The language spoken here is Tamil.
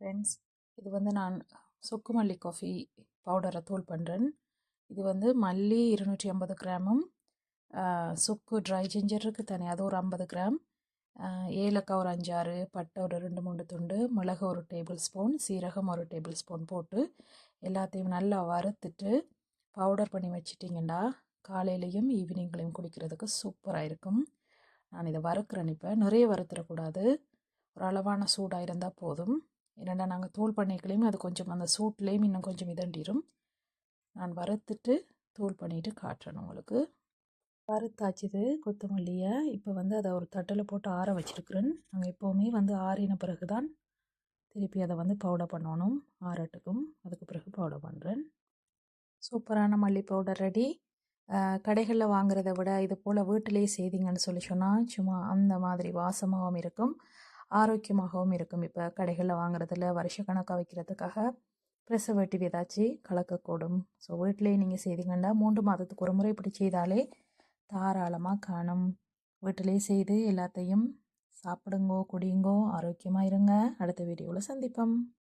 ஃப்ரெண்ட்ஸ். இது வந்து நான் சுக்கு மல்லி காஃபி பவுடரை தூள் பண்ணுறேன் இது வந்து மல்லி இருநூற்றி ஐம்பது கிராமும் சுக்கு ட்ரை ஜிஞ்சர் இருக்குது அது ஒரு ஐம்பது கிராம். ஏலக்காய் ஒரு அஞ்சாறு பட்டை ஒரு ரெண்டு மூணு துண்டு மிளகு ஒரு டேபிள் ஸ்பூன் சீரகம் ஒரு டேபிள் ஸ்பூன் போட்டு எல்லாத்தையும் நல்லா வறுத்துட்டு பவுடர் பண்ணி வச்சிட்டிங்கன்னா காலையிலையும் ஈவினிங்லையும் குடிக்கிறதுக்கு சூப்பராக இருக்கும். நான் இதை வறுக்கிறேன் இப்போ. நிறைய வறுத்துடக்கூடாது. ஒரு அளவான சூடாக இருந்தால் போதும். என்னடா நாங்கள் தோல் பண்ணிக்கலையும் அது கொஞ்சம் அந்த சூட்லேயும் இன்னும் கொஞ்சம் இதண்டிடும் நான் வறுத்துட்டு தூள் பண்ணிவிட்டு காட்டுறேன் உங்களுக்கு. வறுத்தாச்சுது கொத்தமல்லியை. இப்போ வந்து அதை ஒரு தட்டில் போட்டு ஆற வச்சுருக்குறேன். நாங்கள் எப்போவுமே வந்து ஆறின பிறகு தான் திருப்பி அதை வந்து பவுடர் பண்ணணும் ஆறட்டுக்கும். அதுக்கு பிறகு பவுடர் பண்ணுறேன் சூப்பரான மல்லி பவுடர் ரெடி கடைகளில் வாங்குறத விட இது போல் வீட்டிலேயே செய்தீங்கன்னு சொல்லி சொன்னால் சும்மா அந்த மாதிரி வாசமாகவும் இருக்கும். ஆரோக்கியமாகவும் இருக்கும். இப்போ கடைகளில் வாங்குறதுல வருஷக்கணக்காக வைக்கிறதுக்காக ப்ரிசர்வேட்டிவ் ஏதாச்சும் கலக்கக்கூடும். ஸோ வீட்டிலேயே நீங்கள் செய்தீங்கன்னா மூன்று மாதத்துக்கு ஒரு முறை இப்படி செய்தாலே தாராளமாக காணும். வீட்டிலேயே செய்து எல்லாத்தையும் சாப்பிடுங்கோ குடியுங்கோ ஆரோக்கியமாக இருங்க. அடுத்த வீடியோவில் சந்திப்போம்.